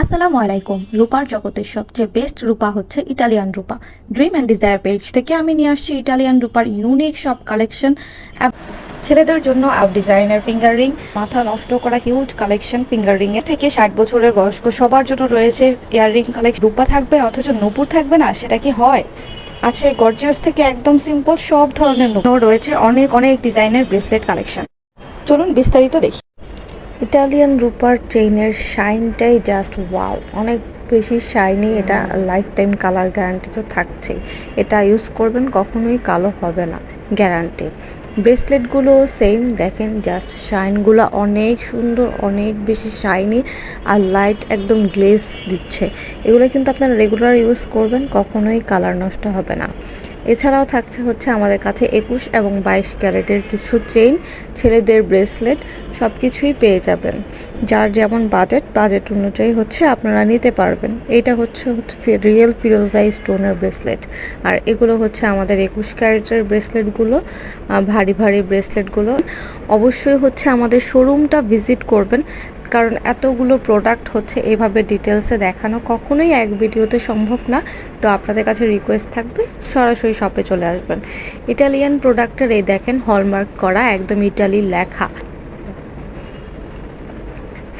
আসসালামু আলাইকুম। রূপার জগতের সবচেয়ে বেস্ট রূপা হচ্ছে ইটালিয়ান রূপা। ড্রিম অ্যান্ড ডিজায়ার পেজ থেকে আমি নিয়ে আসছি ইটালিয়ান রূপার ইউনিক সব কালেকশন ছেলেদের জন্য আপ ডিজাইনের ফিঙ্গার রিং মাথা নষ্ট করা হিউজ কালেকশন ফিঙ্গার রিং এর থেকে ষাট বছরের বয়স্ক সবার জন্য রয়েছে ইয়াররিং কালেকশন রূপা থাকবে অথচ নূপুর থাকবে না, সেটা কি হয়? আছে গর্জিয়াস থেকে একদম সিম্পল সব ধরনের রয়েছে, অনেক অনেক ডিজাইনের ব্রেসলেট কালেকশন চলুন বিস্তারিত দেখি। ইটালিয়ান রুপার চেইনের শাইনটাই জাস্ট ওয়াও অনেক বেশি শাইনি এটা লাইফ টাইম কালার গ্যারান্টি তো থাকছেই। এটা ইউজ করবেন, কখনোই কালো হবে না গ্যারান্টি ব্রেসলেটগুলো সেম দেখেন জাস্ট শাইনগুলো অনেক সুন্দর, অনেক বেশি শাইনি আর লাইট একদম গ্লেজ দিচ্ছে। এগুলো কিন্তু আপনারা রেগুলার ইউজ করবেন, কখনোই কালার নষ্ট হবে না। এছাড়াও থাকছে হচ্ছে আমাদের কাছে একুশ এবং বাইশ ক্যারেটের কিছু চেইন, ছেলেদের ব্রেসলেট সব কিছুই পেয়ে যাবেন। যার যেমন বাজেট বাজেট অনুযায়ী হচ্ছে আপনারা নিতে পারবেন। এটা হচ্ছে হচ্ছে রিয়েল ফিরোজাই স্টোনের ব্রেসলেট আর এগুলো হচ্ছে আমাদের একুশ ক্যারেটের ব্রেসলেটগুলো ভারী ভারী ব্রেসলেটগুলো। অবশ্যই হচ্ছে আমাদের শোরুমটা ভিজিট করবেন। কারণ এতগুলো প্রোডাক্ট হচ্ছে এভাবে ডিটেলসে দেখানো কখনোই এক ভিডিওতে সম্ভব না। তো আপনাদের কাছে রিকোয়েস্ট থাকবে, সরাসরি শপে চলে আসবেন। ইটালিয়ান প্রোডাক্টের এই দেখেন হলমার্ক করা একদম ইটালির লেখা।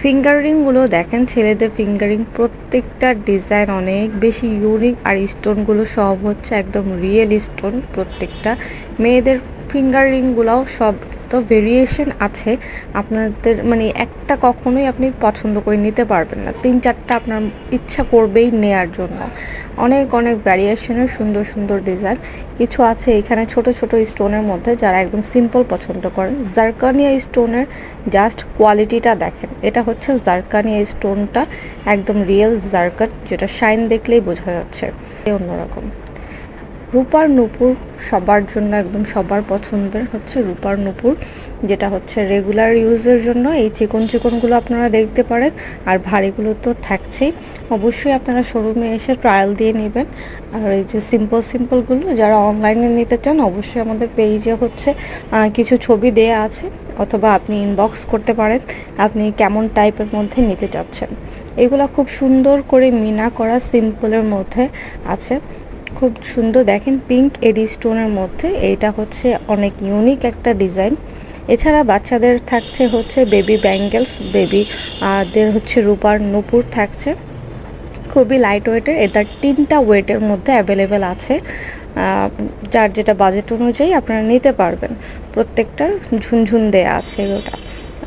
ফিঙ্গার রিংগুলো দেখেন, ছেলেদের ফিঙ্গারিং প্রত্যেকটা ডিজাইন অনেক বেশি ইউনিক আর স্টোনগুলো সব হচ্ছে একদম রিয়েল স্টোন প্রত্যেকটা। মেয়েদের ফিঙ্গার রিংগুলোও সব এত ভেরিয়েশন আছে। আপনাদের মানে একটা কখনোই আপনি পছন্দ করে নিতে পারবেন না। তিন চারটা আপনার ইচ্ছা করবেই নেয়ার জন্য। অনেক অনেক ভ্যারিয়েশনের সুন্দর সুন্দর ডিজাইন কিছু আছে এখানে ছোট ছোট স্টোনের মধ্যে যারা একদম সিম্পল পছন্দ করেন জারকানিয়া স্টোনের জাস্ট কোয়ালিটিটা দেখেন। এটা হচ্ছে জারকানিয়া স্টোনটা একদম রিয়েল জারকান যেটা শাইন দেখলেই বোঝা যাচ্ছে। অন্যরকম। রূপার নূপুর সবার জন্য, একদম সবার পছন্দের হচ্ছে রূপার নূপুর, যেটা হচ্ছে রেগুলার ইউজের জন্য। এই চিকন চিকনগুলো আপনারা দেখতে পারেন, আর ভারীগুলো তো থাকছেই। অবশ্যই আপনারা শোরুমে এসে ট্রায়াল দিয়ে নেবেন। আর এই যে সিম্পল সিম্পলগুলো যারা অনলাইনে নিতে চান, অবশ্যই আমাদের পেজে হচ্ছে কিছু ছবি দেয়া আছে, অথবা আপনি ইনবক্স করতে পারেন, আপনি কেমন টাইপের মধ্যে নিতে চাচ্ছেন। এগুলো খুব সুন্দর করে মিনা করা সিম্পলের মধ্যে আছে। খুব সুন্দর। দেখেন পিঙ্ক এডি স্টোনের মধ্যে এইটা হচ্ছে অনেক ইউনিক একটা ডিজাইন এছাড়া বাচ্চাদের থাকছে হচ্ছে বেবি ব্যাঙ্গেলস বেবি দের হচ্ছে রূপার নূপুর থাকছে। খুবই লাইট ওয়েটের এটা তিনটা ওয়েটের মধ্যে অ্যাভেলেবেল আছে। যার যেটা বাজেট অনুযায়ী আপনারা নিতে পারবেন। প্রত্যেকটার ঝুনঝুন দেয়া আছে এগুলোটা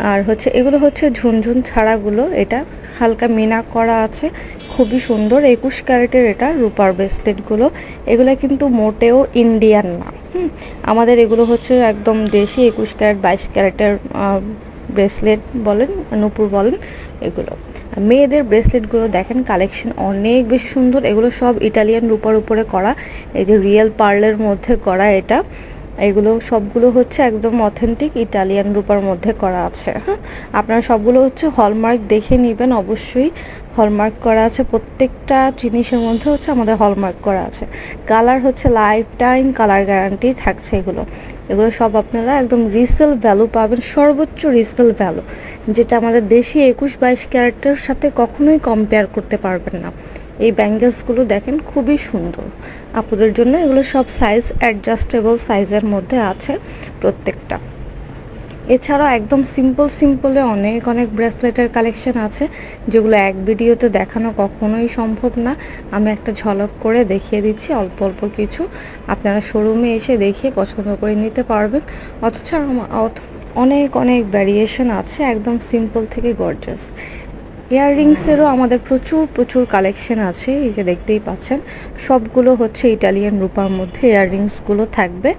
আর হচ্ছে, এগুলো হচ্ছে ঝুনঝুন ছাড়াগুলো। এটা হালকা মিনা করা আছে। খুবই সুন্দর। একুশ ক্যারেটের এটা রূপার ব্রেসলেটগুলো। এগুলো কিন্তু মোটেও ইন্ডিয়ান না। হুম, আমাদের এগুলো হচ্ছে একদম দেশি একুশ ক্যারেট, বাইশ ক্যারেটের ব্রেসলেট বলেন, নূপুর বলেন, এগুলো। মেয়েদের ব্রেসলেটগুলো দেখেন, কালেকশন অনেক বেশি সুন্দর। এগুলো সব ইটালিয়ান রূপার উপরে করা। এই যে রিয়েল পার্লের মধ্যে করা এটা। এগুলো সবগুলো হচ্ছে একদম অথেন্টিক ইটালিয়ান রূপার মধ্যে করা আছে। হ্যাঁ আপনারা সবগুলো হচ্ছে হলমার্ক দেখে নেবেন অবশ্যই। হলমার্ক করা আছে, প্রত্যেকটা জিনিসের মধ্যে হচ্ছে আমাদের হলমার্ক করা আছে। কালার হচ্ছে লাইফ টাইম কালার গ্যারান্টি থাকছে এগুলো। এগুলো সব আপনারা একদম রিসেল ভ্যালু পাবেন, সর্বোচ্চ রিসেল ভ্যালু যেটা আমাদের দেশি একুশ বাইশ ক্যারেক্টার সাথে কখনোই কম্পেয়ার করতে পারবেন না। এই ব্যাঙ্গেলসগুলো দেখেন খুবই সুন্দর। আপুদের জন্য এগুলো সব সাইজ অ্যাডজাস্টেবল সাইজের মধ্যে আছে প্রত্যেকটা। এছাড়াও একদম সিম্পল সিম্পলে অনেক অনেক ব্রেসলেটের কালেকশন আছে, যেগুলো এক ভিডিওতে দেখানো কখনোই সম্ভব না। আমি একটা ঝলক করে দেখিয়ে দিচ্ছি, অল্প অল্প কিছু। আপনারা শোরুমে এসে দেখে পছন্দ করে নিতে পারবেন। অথচ অনেক অনেক ভ্যারিয়েশন আছে, একদম সিম্পল থেকে গর্জাস ইয়াররিংসেরও আমাদের প্রচুর প্রচুর কালেকশন আছে, এই যে দেখতেই পাচ্ছেন। সবগুলো হচ্ছে ইটালিয়ান রূপার মধ্যে ইয়াররিংসগুলো থাকবে,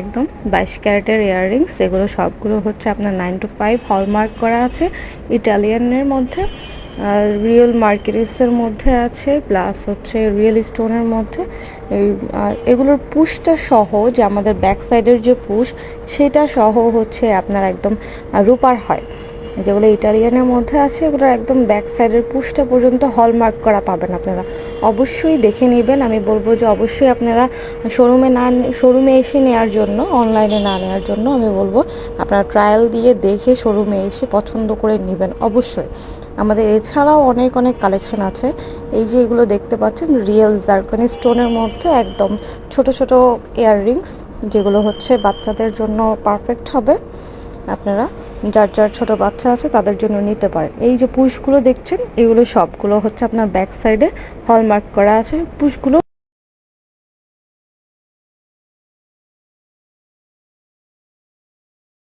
একদম বাইশ ক্যারেটের ইয়াররিংস, এগুলো সবগুলো হচ্ছে আপনার নাইন টু ফাইভ হলমার্ক করা আছে ইটালিয়ানের মধ্যে রিয়েল মার্কেটিসের মধ্যে আছে প্লাস হচ্ছে রিয়েল স্টোনের মধ্যে। এগুলোর পুশটা সহ যে আমাদের ব্যাক সাইডের যে পুশ সেটা সহ হচ্ছে আপনার একদম রূপার হয়। যেগুলো ইটালিয়ানের মধ্যে আছে এগুলোর একদম ব্যাক সাইডের পুশটা পর্যন্ত হলমার্ক করা পাবেন আপনারা। অবশ্যই দেখে নেবেন। আমি বলব যে অবশ্যই আপনারা শোরুমে না শোরুমে এসে নেওয়ার জন্য অনলাইনে না নেওয়ার জন্য আমি বলব, আপনারা ট্রায়াল দিয়ে দেখে শোরুমে এসে পছন্দ করে নেবেন, অবশ্যই। আমাদের এছাড়াও অনেক অনেক কালেকশন আছে। এই যে এগুলো দেখতে পাচ্ছেন রিয়েল জার্কনি স্টোনের মধ্যে একদম ছোট ছোট ইয়াররিংস যেগুলো হচ্ছে বাচ্চাদের জন্য পারফেক্ট হবে। আপনারা যার যার ছোট বাচ্চা আছে তাদের জন্য নিতে পারেন। এই যে পুশগুলো দেখছেন, এগুলো সবগুলো হচ্ছে আপনার ব্যাক সাইডে হলমার্ক করা আছে। পুশগুলো